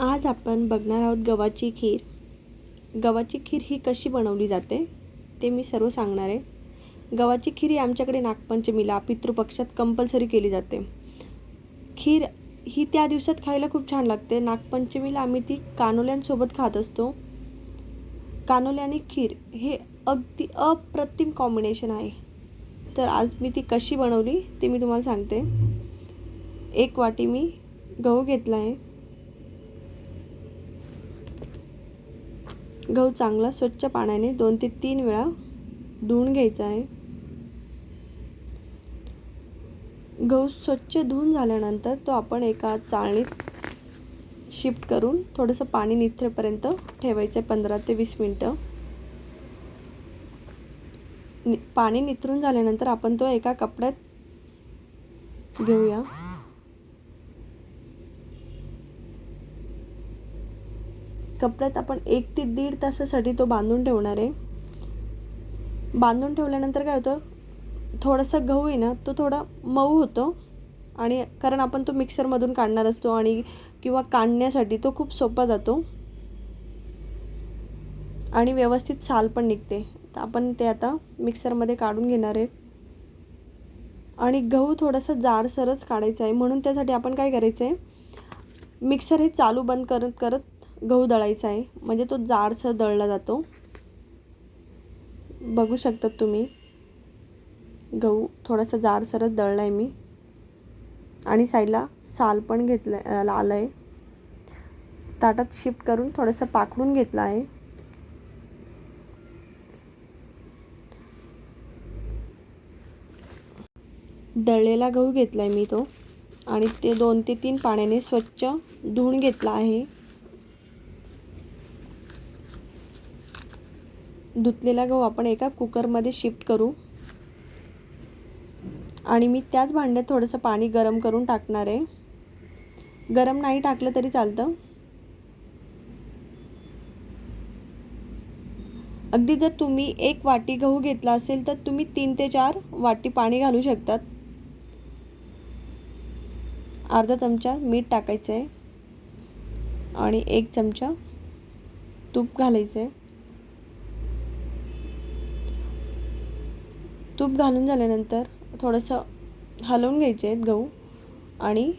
आज आपण बघणार आहोत गव्हाची खीर. गव्हाची खीर ही कशी बनवली जाते ते मी सर्व सांगणार आहे. गव्हाची खीर ही आमच्याकडे नागपंचमीला पितृपक्षात कंपल्सरी केली जाते. खीर ही त्या दिवसात खायला खूप छान लागते. नागपंचमीला आम्ही ती कानोल्यांसोबत खात असतो. कानोले आणि खीर हे अगदी अप्रतिम कॉम्बिनेशन आहे. तर आज मी ती कशी बनवली ते मी तुम्हाला सांगते. एक वाटी मी गहू घेतला आहे. गहू चांगला स्वच्छ पाण्याने दोन ते तीन वेळा धुवून घ्यायचा आहे. गहू स्वच्छ धुवून झाल्यानंतर तो आपण एका चाळणीत शिफ्ट करून थोडंसं पाणी निथरेपर्यंत ठेवायचं आहे पंधरा ते वीस मिनटं. नि पाणी निथरून झाल्यानंतर आपण तो एका कपड्यात घेऊया. कपड्यात आपण एक ते दीड तासासाठी तो बांधून ठेवणार आहे. बांधून ठेवल्यानंतर काय होतं थोडासा गहू आहे ना तो थोडा मऊ होतो. आणि कारण आपण तो मिक्सरमधून काढणार असतो आणि किंवा काढण्यासाठी तो खूप सोपा जातो. आणि व्यवस्थित साल पण निघते. तर आपण ते आता मिक्सरमध्ये काढून घेणार आहेत आणि गहू थोडंसं जाडसरच काढायचं आहे. म्हणून त्यासाठी आपण काय करायचं आहे मिक्सर हे चालू बंद करत करत गहू दळायचा आहे. म्हणजे तो जाडसर दळला जातो. बघू शकतात तुम्ही. गहू थोडासा जाडसरच दळला आहे मी. आणि साईडला साल पण घेतलं आहे आलं आहे ताटात शिफ्ट करून थोडंसं पाकडून घेतलं आहे. दळलेला गहू घेतला आहे मी तो. आणि ते दोन ते तीन पाण्याने स्वच्छ धुवून घेतला आहे. धुतलेला गहू आपण एका कुकरमध्ये शिफ्ट करू. आणि मी त्याच भांड्यात थोडंसं पाणी गरम करून टाकणार आहे. गरम नाही टाकलं तरी चालतं. अगदी जर तुम्ही एक वाटी गहू घेतला असेल तर तुम्ही तीन ते चार वाटी पाणी घालू शकतात. अर्धा चमचा मीठ टाकायचं आहे आणि एक चमचा तूप घालायचं आहे तूप घालून झाल्यानंतर थोडंसं हलवून घ्यायचे आहेत गहू आणि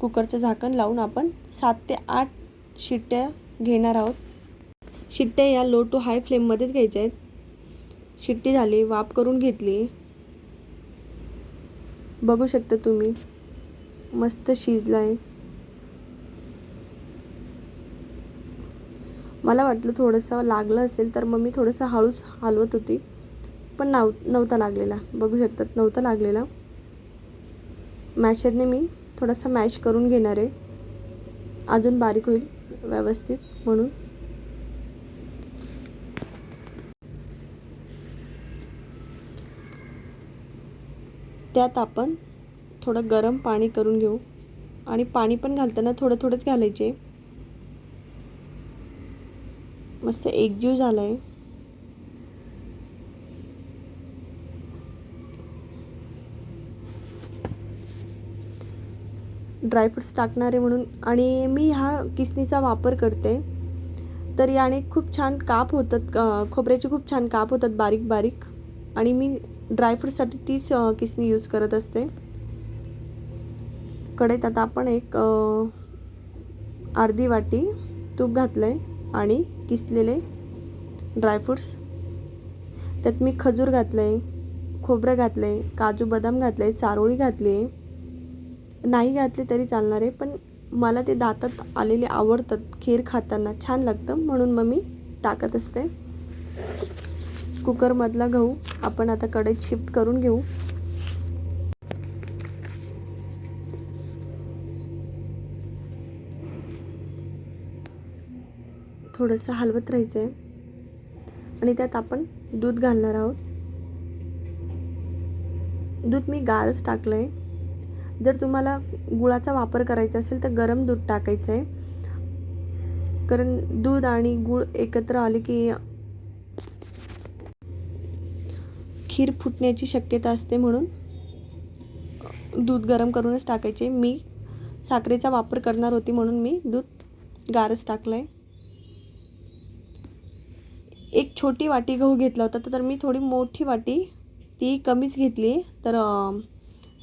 कुकरचं झाकण लावून आपण सात ते आठ शिट्ट्या घेणार आहोत. शिट्ट्या या लो टू हाय फ्लेममध्येच घ्यायच्या आहेत. शिट्टी झाली वाफ करून घेतली. बघू शकता तुम्ही मस्त शिजला आहे मला वाटलं थोडंसं लागलं असेल तर मग मी थोडंसं हळूच हलवत होती. पण नाव नव्हता लागलेला. बघू शकतात नव्हता लागलेला. मॅशरने मी थोडासा मॅश करून घेणार आहे. अजून बारीक होईल व्यवस्थित म्हणून. त्यात आपण थोडं गरम पाणी करून घेऊ. आणि पाणी पण घालताना थोडं थोडंच घालायचे. मस्त एकजीव झाला आहे ड्रायफ्रुट्स टाकणारे म्हणून. आणि मी हा किसनीचा वापर करते. तर याने खूप छान काप होतात खोबऱ्याचे खूप छान काप होतात बारीक बारीक. आणि मी ड्रायफ्रूटसाठी तीच किसनी यूज करत असते. कढईत आता आपण एक अर्धी वाटी तूप घातलं आहे आणि किसलेले ड्रायफ्रूट्स त्यात मी खजूर घातलं आहे खोबरं घातलं आहे काजू बदाम घातलं आहे चारोळी घातली आहे नाही घातले तरी चालणार आहे पण मला ते दातात आलेले आवडतात. खीर खाताना छान लागतं म्हणून मग मी टाकत असते. कुकरमधला गहू आपण आता कढईत शिफ्ट करून घेऊ. थोडंसं हलवत राहायचं आहे आणि त्यात आपण दूध घालणार आहोत. दूध मी गारच टाकलं आहे जर तुम्हाला गुळाचा वापर करायचा असेल तर गरम दूध टाकायचं आहे. कारण दूध आणि गूळ एकत्र आले की खीर फुटण्याची शक्यता असते म्हणून दूध गरम करूनच टाकायचे. मी साखरेचा वापर करणार होती म्हणून मी दूध गारच टाकलं आहे एक छोटी वाटी गहू घेतला होता तर मी थोडी मोठी वाटी ती कमीच घेतली. तर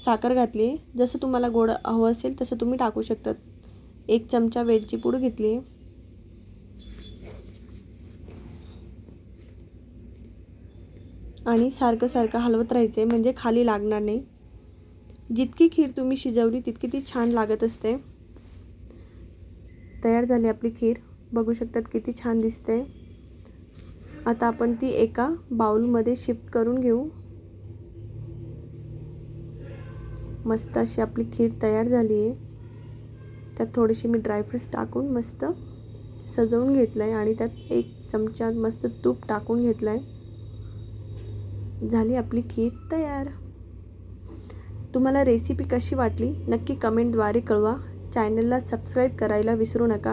साखर घातली. जसं तुम्हाला गोड हवं असेल तसं तुम्ही टाकू शकतात. एक चमचा वेलची पूड घेतली. आणि सारखं सारखं हलवत राहायचं आहे म्हणजे खाली लागणार नाही. जितकी खीर तुम्ही शिजवली तितकी ती छान लागत असते. तयार झाली आपली खीर. बघू शकतात किती छान दिसते. आता आपण ती एका बाउलमध्ये शिफ्ट करून घेऊ. मस्त अशी आपली खीर तयार झाली आहे. त्यात थोडेसे मी ड्रायफ्रुट्स टाकून मस्त सजवून घेतलं आहे आणि त्यात एक चमचा मस्त तूप टाकून घेतलं आहे झाली आपली खीर तयार. तुम्हाला रेसिपी कशी वाटली नक्की कमेंटद्वारे कळवा. चॅनलला सबस्क्राईब करायला विसरू नका.